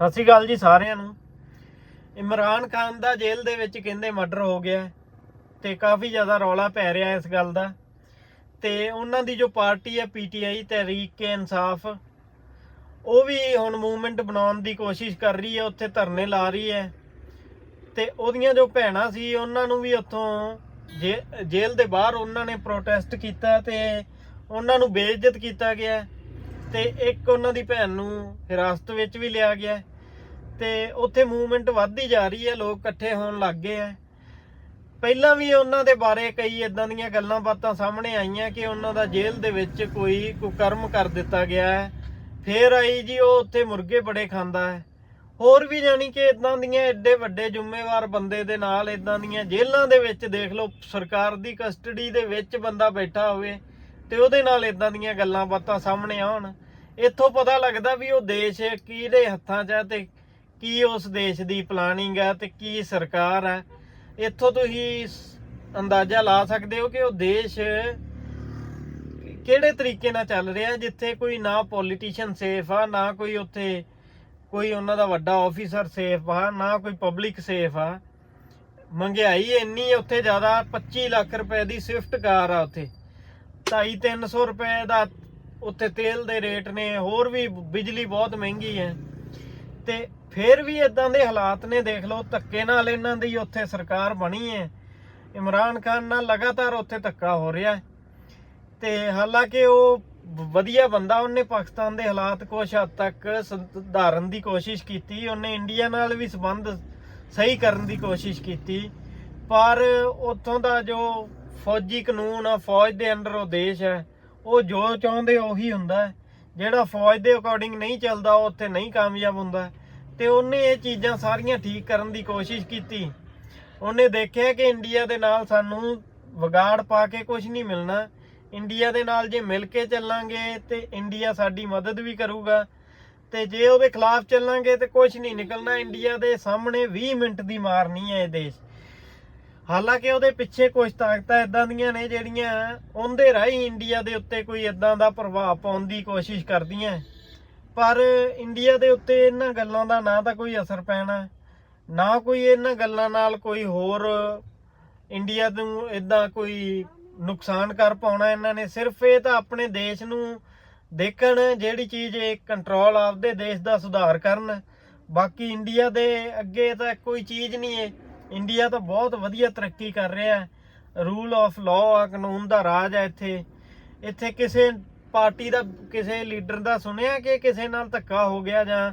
ਸਤਿ ਸ਼੍ਰੀ ਅਕਾਲ ਜੀ ਸਾਰਿਆਂ ਨੂੰ। ਇਮਰਾਨ ਖਾਨ ਦਾ ਜੇਲ੍ਹ ਦੇ ਵਿੱਚ ਕਹਿੰਦੇ ਮਰਡਰ ਹੋ ਗਿਆ ਹੈ ਤੇ ਕਾਫੀ ਜ਼ਿਆਦਾ ਰੌਲਾ ਪੈ ਰਿਹਾ ਇਸ ਗੱਲ ਦਾ। ਤੇ ਉਹਨਾਂ ਦੀ ਜੋ ਪਾਰਟੀ ਹੈ ਪੀਟੀਆਈ ਤਹਿਰੀਕ ਏ ਇਨਸਾਫ, ਉਹ ਵੀ ਹੁਣ ਮੂਵਮੈਂਟ ਬਣਾਉਣ ਦੀ ਕੋਸ਼ਿਸ਼ ਕਰ ਰਹੀ ਹੈ, ਉੱਥੇ ਧਰਨੇ ਲਾ ਰਹੀ ਹੈ। ਤੇ ਉਹਦੀਆਂ ਜੋ ਭੈਣਾਂ ਸੀ, ਉਹਨਾਂ ਨੂੰ ਵੀ ਉੱਥੋਂ ਜੇ- ਜੇਲ੍ਹ ਦੇ ਬਾਹਰ ਉਹਨਾਂ ਨੇ ਪ੍ਰੋਟੈਸਟ ਕੀਤਾ ਤੇ ਉਹਨਾਂ ਨੂੰ ਬੇਇੱਜ਼ਤ ਕੀਤਾ ਗਿਆ। ਤੇ ਇੱਕ ਉਹਨਾਂ ਦੀ ਭੈਣ ਨੂੰ ਹਿਰਾਸਤ ਵਿੱਚ ਵੀ ਲਿਆ ਗਿਆ ਹੈ ਤੇ ਉੱਥੇ ਮੂਵਮੈਂਟ ਵੱਧਦੀ ਜਾ ਰਹੀ ਹੈ, ਲੋਕ ਇਕੱਠੇ ਹੋਣ ਲੱਗ ਗਏ ਹੈ। ਪਹਿਲਾਂ ਵੀ ਉਹਨਾਂ ਦੇ ਬਾਰੇ ਕਈ ਇਦਾਂ ਦੀਆਂ ਗੱਲਾਂ ਬਾਤਾਂ ਸਾਹਮਣੇ ਆਈਆਂ ਕਿ ਉਹਨਾਂ ਦਾ ਜੇਲ੍ਹ ਦੇ ਵਿੱਚ ਕੋਈ ਕੁਕਰਮ ਕਰ ਦਿੱਤਾ ਗਿਆ ਹੈ। ਫੇਰ ਆਈ ਜੀ, ਉਹ ਉੱਥੇ ਮੁਰਗੇ ਬੜੇ ਖਾਂਦਾ ਹੈ। ਹੋਰ ਵੀ ਜਾਣੀ ਕਿ ਇਦਾਂ ਦੀਆਂ ਐਡੇ ਵੱਡੇ ਜ਼ਿੰਮੇਵਾਰ ਬੰਦੇ ਦੇ ਨਾਲ ਇਦਾਂ ਦੀਆਂ ਜੇਲ੍ਹਾਂ ਦੇ ਵਿੱਚ ਦੇਖ ਲਓ, ਸਰਕਾਰ ਦੀ ਕਸਟਡੀ ਦੇ ਵਿੱਚ ਬੰਦਾ ਬੈਠਾ ਹੋਵੇ ਤੇ ਉਹਦੇ ਨਾਲ ਇਦਾਂ ਦੀਆਂ ਗੱਲਾਂ ਬਾਤਾਂ ਸਾਹਮਣੇ ਆਉਣ, ਇੱਥੋਂ ਪਤਾ ਲੱਗਦਾ ਵੀ ਉਹ ਦੇਸ਼ ਕਿਹਦੇ ਹੱਥਾਂ 'ਚ ਹੈ ਤੇ ਕੀ ਉਸ ਦੇਸ਼ ਦੀ ਪਲਾਨਿੰਗ ਹੈ ਤੇ ਕੀ ਸਰਕਾਰ ਹੈ। ਇੱਥੋਂ ਤੁਸੀਂ ਅੰਦਾਜ਼ਾ ਲਾ ਸਕਦੇ ਹੋ ਕਿ ਉਹ ਦੇਸ਼ ਕਿਹੜੇ ਤਰੀਕੇ ਨਾਲ ਚੱਲ ਰਿਹਾ, ਜਿੱਥੇ ਕੋਈ ਨਾ ਪੋਲੀਟੀਸ਼ੀਅਨ ਸੇਫ ਆ, ਨਾ ਕੋਈ ਉੱਥੇ ਕੋਈ ਉਹਨਾਂ ਦਾ ਵੱਡਾ ਆਫੀਸਰ ਸੇਫ ਆ, ਨਾ ਕੋਈ ਪਬਲਿਕ ਸੇਫ ਆ। ਮਹਿੰਗਾਈ ਇੰਨੀ ਉੱਥੇ ਜ਼ਿਆਦਾ 25 ਲੱਖ ਰੁਪਏ ਦੀ ਸਵਿਫਟ ਕਾਰ ਆ ਉੱਥੇ। 2.5-300 ਰੁਪਏ ਦਾ ਉੱਥੇ ਤੇਲ ਦੇ ਰੇਟ ਨੇ, ਹੋਰ ਵੀ ਬਿਜਲੀ ਬਹੁਤ ਮਹਿੰਗੀ ਹੈ। ਤੇ ਫਿਰ ਵੀ ਇਦਾਂ ਦੇ ਹਾਲਾਤ ਨੇ, ਦੇਖ ਲਓ, ਧੱਕੇ ਨਾਲ ਇਹਨਾਂ ਦੀ ਉੱਥੇ ਸਰਕਾਰ ਬਣੀ ਹੈ। ਇਮਰਾਨ ਖਾਨ ਨਾਲ ਲਗਾਤਾਰ ਉੱਥੇ ਧੱਕਾ ਹੋ ਰਿਹਾ ਹੈ। ਤੇ ਹਾਲਾਂਕਿ ਉਹ ਵਧੀਆ ਬੰਦਾ, ਉਹਨੇ ਪਾਕਿਸਤਾਨ ਦੇ ਹਾਲਾਤ ਕੁਛ ਹੱਦ ਤੱਕ ਸੁਧਾਰਨ ਦੀ ਕੋਸ਼ਿਸ਼ ਕੀਤੀ, ਉਹਨੇ ਇੰਡੀਆ ਨਾਲ ਵੀ ਸੰਬੰਧ ਸਹੀ ਕਰਨ ਦੀ ਕੋਸ਼ਿਸ਼ ਕੀਤੀ। ਪਰ ਉੱਥੋਂ ਦਾ ਜੋ ਫੌਜੀ ਕਾਨੂੰਨ ਆ, ਫੌਜ ਦੇ ਅੰਡਰ ਉਹ ਦੇਸ਼ ਹੈ, ਉਹ ਜੋ ਚਾਹੁੰਦੇ ਉਹੀ ਹੁੰਦਾ ਹੈ। ਜਿਹੜਾ ਫੌਜ ਦੇ ਅਕੋਰਡਿੰਗ ਨਹੀਂ ਚੱਲਦਾ, ਉਹ ਉੱਥੇ ਨਹੀਂ ਕਾਮਯਾਬ ਹੁੰਦਾ। ਤੇ ਉਹਨੇ ਇਹ ਚੀਜ਼ਾਂ ਸਾਰੀਆਂ ਠੀਕ ਕਰਨ ਦੀ ਕੋਸ਼ਿਸ਼ ਕੀਤੀ। ਉਹਨੇ ਦੇਖਿਆ ਕਿ ਇੰਡੀਆ ਦੇ ਨਾਲ ਸਾਨੂੰ ਵਿਗਾੜ ਪਾ ਕੇ ਕੁਝ ਨਹੀਂ ਮਿਲਣਾ। ਇੰਡੀਆ ਦੇ ਨਾਲ ਜੇ ਮਿਲ ਕੇ ਚੱਲਾਂਗੇ ਤੇ ਇੰਡੀਆ ਸਾਡੀ ਮਦਦ ਵੀ ਕਰੂਗਾ। ਤੇ ਜੇ ਉਹਦੇ ਖਿਲਾਫ ਚੱਲਾਂਗੇ ਤੇ ਕੁਝ ਨਹੀਂ ਨਿਕਲਣਾ। ਇੰਡੀਆ ਦੇ ਸਾਹਮਣੇ 20 ਮਿੰਟ ਦੀ ਮਾਰਨੀ ਹੈ ਇਹ ਦੇਸ਼। ਹਾਲਾਂਕਿ ਉਹਦੇ ਪਿੱਛੇ ਕੁਝ ਤਾਕਤਾਂ ਇਦਾਂ ਦੀਆਂ ਨੇ ਜਿਹੜੀਆਂ ਉਹਦੇ ਰਾਹੀਂ ਇੰਡੀਆ ਦੇ ਉੱਤੇ ਕੋਈ ਇਦਾਂ ਦਾ ਪ੍ਰਭਾਵ ਪਾਉਣ ਦੀ ਕੋਸ਼ਿਸ਼ ਕਰਦੀਆਂ। ਪਰ ਇੰਡੀਆ ਦੇ ਉੱਤੇ ਇਹਨਾਂ ਗੱਲਾਂ ਦਾ ਨਾ ਤਾਂ ਕੋਈ ਅਸਰ ਪੈਣਾ, ਨਾ ਕੋਈ ਇਹਨਾਂ ਗੱਲਾਂ ਨਾਲ ਕੋਈ ਹੋਰ ਇੰਡੀਆ ਨੂੰ ਇਦਾਂ ਕੋਈ ਨੁਕਸਾਨ ਕਰ ਪਾਉਣਾ ਇਹਨਾਂ ਨੇ। ਸਿਰਫ ਇਹ ਤਾਂ ਆਪਣੇ ਦੇਸ਼ ਨੂੰ ਦੇਖਣ ਜਿਹੜੀ ਚੀਜ਼ ਇਹ ਕੰਟਰੋਲ ਆਪਦੇ ਦੇਸ਼ ਦਾ ਸੁਧਾਰ ਕਰਨ। ਬਾਕੀ ਇੰਡੀਆ ਦੇ ਅੱਗੇ ਤਾਂ ਕੋਈ ਚੀਜ਼ ਨਹੀਂ ਹੈ ਇੰਡੀਆ ਤਾਂ ਬਹੁਤ ਵਧੀਆ ਤਰੱਕੀ ਕਰ ਰਿਹਾ ਹੈ। ਰੂਲ ਆਫ ਲਾਅ ਆ, ਕਾਨੂੰਨ ਦਾ ਰਾਜ ਹੈ ਇੱਥੇ। ਇੱਥੇ ਕਿਸੇ ਪਾਰਟੀ ਦਾ, ਕਿਸੇ ਲੀਡਰ ਦਾ ਸੁਣਿਆ ਕਿ ਕਿਸੇ ਨਾਲ ਧੱਕਾ ਹੋ ਗਿਆ ਜਾਂ